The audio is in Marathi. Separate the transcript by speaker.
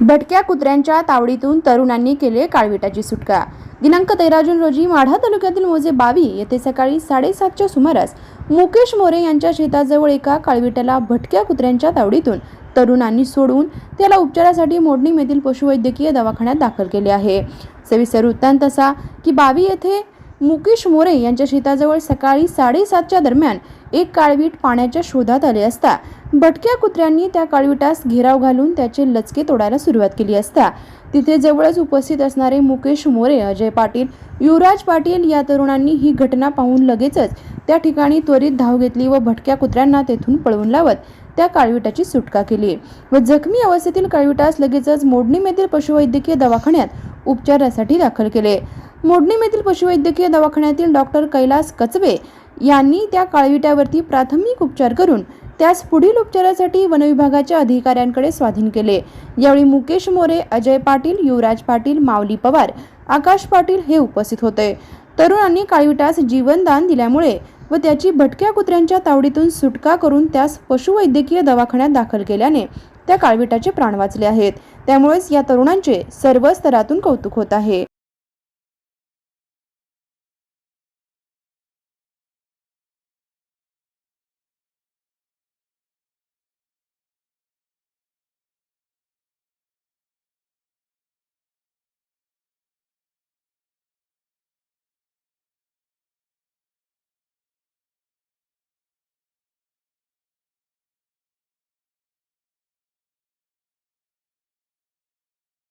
Speaker 1: भटक्या कुत्र्यांच्या तावडीतून तरुणांनी केले काळविटाची सुटका. दिनांक तेरा जून रोजी माढा तालुक्यातील मोजे बावी येथे सकाळी साडेसातच्या सुमारास मुकेश मोरे यांच्या शेताजवळ एका काळविटाला भटक्या कुत्र्यांच्या तावडीतून तरुणांनी सोडून त्याला उपचारासाठी मोडणीम येथील पशुवैद्यकीय दवाखान्यात दाखल केले आहे. सविस्तर वृत्तांत असा की बावी येथे मुकेश मोरे यांच्या शेताजवळ सकाळी साडेसातच्या दरम्यान एक काळवीट पाण्याच्या शोधात आले असता भटक्या कुत्र्यांनी त्या काळविटास घेराव घालून त्याचे लचके तोडायला सुरुवात केली असता. तिथे जवळच उपस्थित असणारे मुकेश मोरे अजय पाटील युवराज पाटील या तरुणांनी ही घटना पाहून लगेचच त्या ठिकाणी त्वरित धाव घेतली व भटक्या कुत्र्यांना तेथून पळवून लावत त्या काळविटाची सुटका केली व जखमी अवस्थेतील काळविटास लगेचच मोडणीमेतील पशुवैद्यकीय दवाखान्यात उपचारासाठी दाखल केले. मोडणीम येथील पशुवैद्यकीय दवाखान्यातील डॉक्टर कैलास कचबे यांनी त्या काळविटावरती प्राथमिक उपचार करून त्यास पुढील उपचारासाठी वनविभागाच्या अधिकाऱ्यांकडे स्वाधीन केले. यावेळी मुकेश मोरे अजय पाटील युवराज पाटील माऊली पवार आकाश पाटील हे उपस्थित होते. तरुणांनी काळविटास जीवनदान दिल्यामुळे व त्याची भटक्या कुत्र्यांच्या तावडीतून सुटका करून त्यास पशुवैद्यकीय दवाखान्यात दाखल केल्याने त्या काळविटाचे प्राण वाचले आहेत. त्यामुळेच या तरुणांचे सर्व स्तरातून कौतुक होत आहे.